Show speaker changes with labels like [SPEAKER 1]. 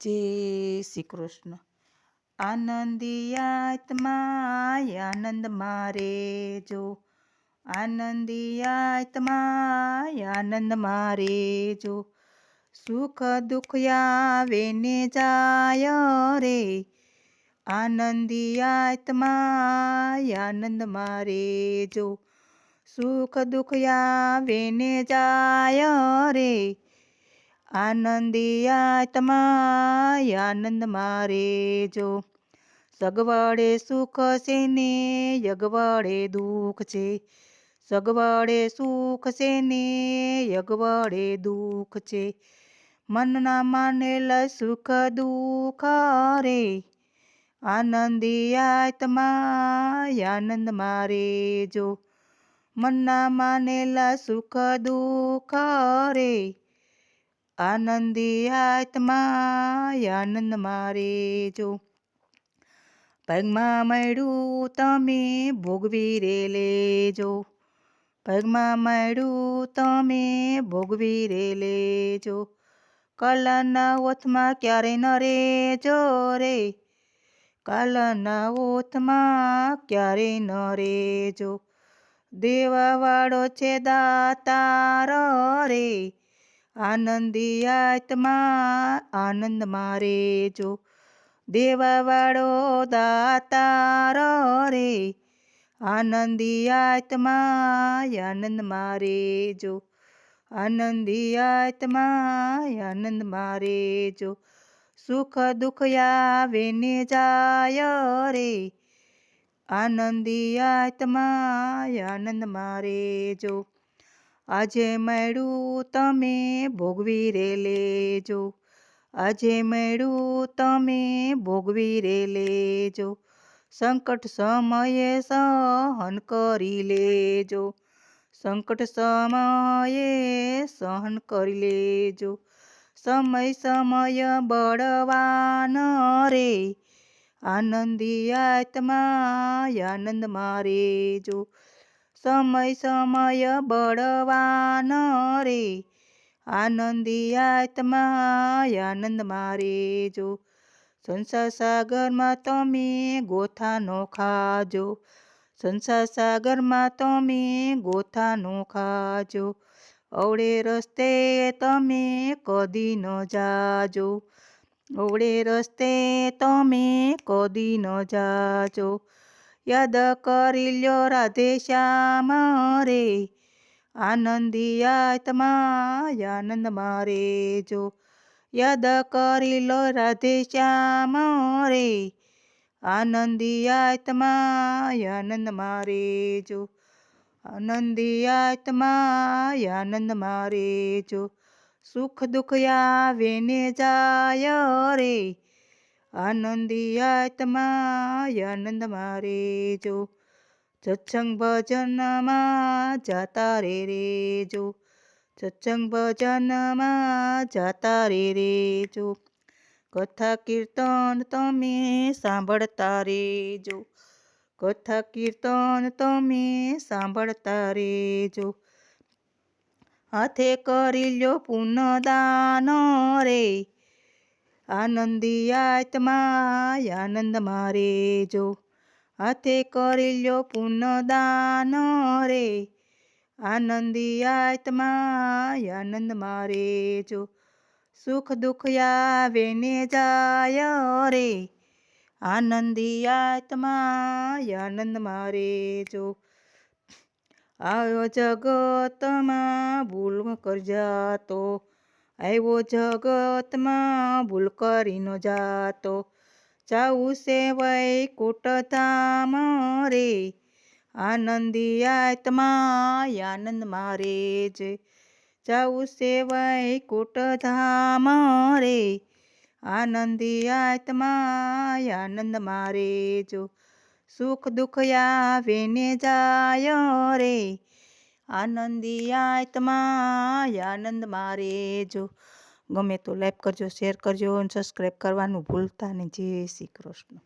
[SPEAKER 1] જય શ્રી કૃષ્ણ. આનંદી આત્મા આનંદ મારે જો. આનંદી આત્મા આનંદ મારે જો. સુખ દુઃખ આવે ને જાય રે. આનંદી આત્મા આનંદ મારે જો. સુખ દુઃખ આવે ને જાય રે. આનંદી આત્મા આનંદ મારે જો. સગવડે સુખ છે ને, યગવડે દુઃખ છે. સગવડે સુખ છે ને, યગવડે દુઃખ છે. મનના માનેલા સુખ દુઃખ રે. આનંદી આત્મા આનંદ મારે જો. મનના માનેલા સુખ દુઃખ રે. આનંદી આત્મા આનંદ મારે જો. પગમાં મળ્યું તમે ભોગવી રે લેજો. પગમાં મળ્યું તમે ભોગવી રે લેજો. કલાના ઓથમાં ક્યારે ન રેજો રે. કાલના ઓથમાં ક્યારે ન રેજો. દેવાવાળો છે દાતાર રે. આનંદી આત્મા આનંદ મારે જો દેવાવાળો દાતાર રે આનંદી આત્મા આનંદ મારે જો આનંદી આત્મા આનંદ મારે જો સુખ દુઃખ આવે ને જાય રે આનંદી આત્મા આનંદ મારે જો આજે મળ્યું તમે ભોગવી રે લેજો. આજે મળ્યું તમે ભોગવી રે લેજો. સંકટ સમયે સહન કરી લેજો. સંકટ સમયે સહન કરી લેજો. સમય સમય બળવાન રે. આનંદી આત્મા આનંદ મારે જો સમય સમય બળવાન રે. આનંદી આત્મા આનંદ મારે જો. સંસાર સાગરમાં તમે ગોથાનો ખાજો. સંસાર સાગરમાં તમે ગોથાનો ખાજો. અવળે રસ્તે તમે કદી ન જાજો. અવળે રસ્તે તમે કદી ન જાજો. યાદ કરી લ્યો રાધે શ્યામ રે, આનંદી આત્મા આનંદ મારે જો. યાદ કરી લો રાધે શ્યામ રે, આનંદી આત્મા આનંદ મારે જો. આનંદી આત્મા આનંદ મારે જો. સુખ દુઃખ આવે ને જાય રે આનંદી આત્મા આનંદ મારે જો. સત્સંગ ભજનમાં જાતા રે રે જો. સત્સંગ ભજનમાં જાતા રે રે જો. કથા કીર્તન તમે સાંભળતા રેજો કથા કીર્તન તમે સાંભળતા રેજો હાથે કરી લ્યો પુનદાન રે. આનંદી આત્મા આનંદ મારે જો. હાથે કરી લ્યો પુનદાન રે. આનંદી આત્મા આનંદ મારે જો. સુખ દુઃખ આવે ને જાય રે. આનંદી આત્મા આનંદ મારે જો. આવ્યો જગતમાં ભૂલ કરજાતો આવ્યો જગતમાં ભૂલ કરીનો જાતો. જાવું છે વૈકુટ ધામ રે, આનંદી આત્મા આનંદ મારે જે જાવું છે વૈકુટ ધામ રે, આનંદી આત્મા આનંદ મારે જો. સુખ દુઃખ આવે ને જાય રે આનંદી આત્મા આનંદ મારે જો. ગમે તો લાઈક કરજો શેર કરજો અને સબસ્ક્રાઈબ કરવાનું ભૂલતા નહીં. જય શ્રી કૃષ્ણ.